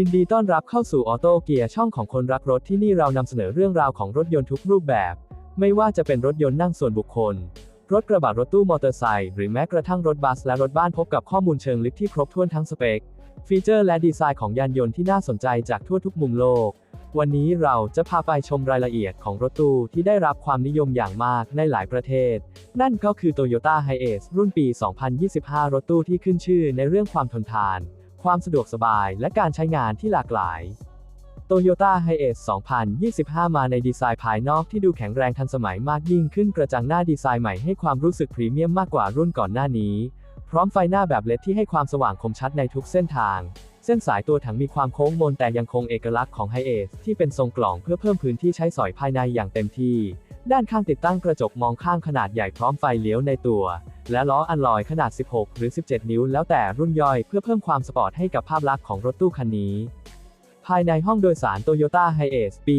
ินดีต้อนรับเข้าสู่ออโต้เกียร์ช่องของคนรักรถที่นี่เรานำเสนอเรื่องราวของรถยนต์ทุกรูปแบบ ไม่ว่าจะเป็นรถยนต์นั่งส่วนบุคคล รถกระบะรถตู้มอเตอร์ไซค์หรือแม้กระทั่งรถบัสและรถบ้านพบกับข้อมูลเชิงลึกที่ครบถ้วนทั้งสเปค ฟีเจอร์และดีไซน์ของยานยนต์ที่น่าสนใจจากทั่วทุกมุมโลก วันนี้เราจะพาไปชมรายละเอียดของรถตู้ที่ได้รับความนิยมอย่างมากในหลายประเทศ นั่นก็คือ Toyota Hiace รุ่นปี 2025 รถตู้ที่ขึ้นชื่อในเรื่องความทนทาน ความสะดวกสบายและการใช้งานที่หลากหลาย Toyota Hiace 2025 มาในดีไซน์ภายนอกที่ดูแข็งแรงทันสมัยมากยิ่งขึ้นกระจังหน้าดีไซน์ใหม่ให้ความรู้สึกพรีเมียมมากกว่ารุ่นก่อนหน้านี้ พร้อมไฟหน้าแบบเลดที่ให้ความสว่างคมชัดในทุกเส้นทาง เส้นสายตัวถังมีความโค้งมนแต่ยังคงเอกลักษณ์ของ Hiace ที่เป็นทรงกล่องเพื่อเพิ่มพื้นที่ใช้สอยภายในอย่างเต็มที่ ด้านข้างติดตั้งกระจกมองข้างขนาดใหญ่พร้อมไฟเลี้ยวในตัว และล้ออัลลอยขนาด 16 หรือ 17 นิ้ว แล้วแต่รุ่นย่อยเพื่อเพิ่มความสปอร์ตให้กับภาพลักษณ์ของรถตู้คันนี้ ภายในห้องโดยสาร Toyota Hiace ปี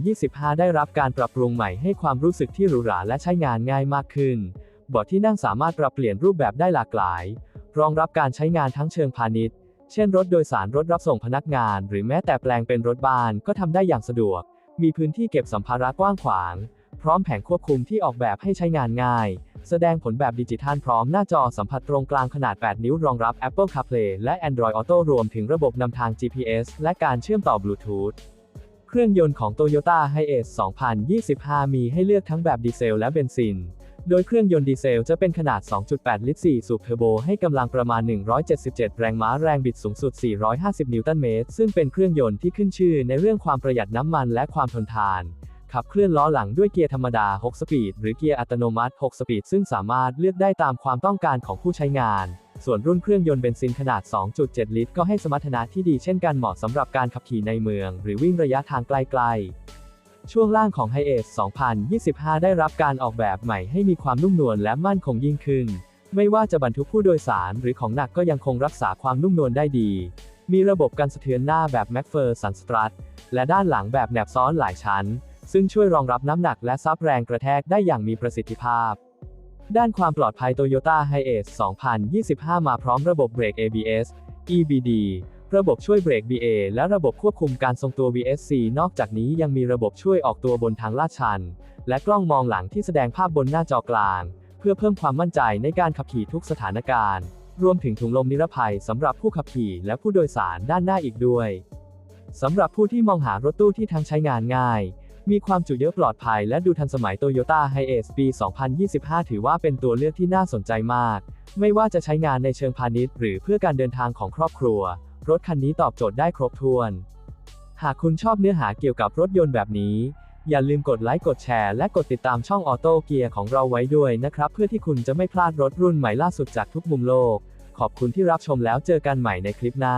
2025 ได้รับการปรับปรุงใหม่ให้ความรู้สึกที่หรูหราและใช้งานง่ายมากขึ้นเบาะที่นั่งสามารถปรับเปลี่ยนรูปแบบได้หลากหลาย รองรับการใช้งานทั้งเชิงพาณิชย์ เช่นรถโดยสารรถรับส่งพนักงาน หรือแม้แต่แปลงเป็นรถบ้านก็ทำได้อย่างสะดวก มีพื้นที่เก็บสัมภาระกว้างขวาง พร้อมแผงควบคุมที่ออกแบบให้ใช้งานง่าย แสดงผลแบบดิจิทัลพร้อมหน้าจอสัมผัสตรงกลางขนาด 8 นิ้วรองรับ Apple CarPlay และ Android Auto รวมถึงระบบนำทาง GPS และการเชื่อมต่อบลูทูธเครื่องยนต์ของ Toyota Hiace 2025 มีให้เลือกทั้งแบบดีเซลและเบนซิน โดยเครื่องยนต์ดีเซลจะเป็นขนาด 2.8 ลิตร 4 สูบเทอร์โบ ให้กำลังประมาณ 177 แรงม้าแรงบิดสูงสุด 450 นิวตันเมตร ซึ่งเป็นเครื่องยนต์ที่ขึ้นชื่อในเรื่องความประหยัดน้ำมันและความทนทาน ขับเคลื่อนล้อหลังด้วยเกียร์ธรรมดา 6 สปีด หรือเกียร์อัตโนมัติ 6 สปีด ซึ่งสามารถเลือกได้ตามความต้องการของผู้ใช้งาน ส่วนรุ่นเครื่องยนต์เบนซินขนาด 2.7 ลิตร ก็ให้สมรรถนะที่ดีเช่นกันเหมาะสำหรับการขับขี่ในเมือง หรือวิ่งระยะทางไกลๆ ช่วงล่างของ Hiace 2025 ได้รับการออกแบบใหม่ให้มีความนุ่มนวลและมั่นคงยิ่งขึ้น ไม่ว่าจะบรรทุกผู้โดยสารหรือของหนักก็ยังคงรักษาความนุ่มนวลได้ดี มีระบบกันสะเทือนหน้าแบบ MacPherson Strut และด้านหลังแบบแหนบซ้อนหลายชั้น ซึ่งช่วยรองรับน้ำหนักและซับแรงกระแทกได้อย่างมีประสิทธิภาพ ด้านความปลอดภัย Toyota Hiace 2025 มาพร้อมระบบเบรก ABS EBD ระบบช่วยเบรก BA และระบบควบคุมการทรงตัว VSC นอกจากนี้ยังมีระบบช่วยออกตัวบนทางลาดชัน และกล้องมองหลังที่แสดงภาพบนหน้าจอกลาง เพื่อเพิ่มความมั่นใจในการขับขี่ทุกสถานการณ์ รวมถึงถุงลมนิรภัยสำหรับผู้ขับขี่และผู้โดยสารด้านหน้าอีกด้วย สำหรับผู้ที่มองหารถตู้ที่ทั้งใช้งานง่าย มีความจุเยอะปลอดภัยและดูทันสมัย Toyota Hiace ปี 2025 ถือว่าเป็นตัวเลือกที่น่าสนใจมาก ไม่ว่าจะใช้งานในเชิงพาณิชย์ หรือเพื่อการเดินทางของครอบครัว รถคันนี้ตอบโจทย์ได้ครบถ้วน หากคุณชอบเนื้อหาเกี่ยวกับรถยนต์แบบนี้ อย่าลืมกดไลค์กดแชร์และกดติดตามช่องออโต้เกียร์ของเราไว้ด้วยนะครับ เพื่อที่คุณจะไม่พลาดรถรุ่นใหม่ล่าสุดจากทุกมุมโลก ขอบคุณที่รับชมแล้วเจอกันใหม่ในคลิปหน้า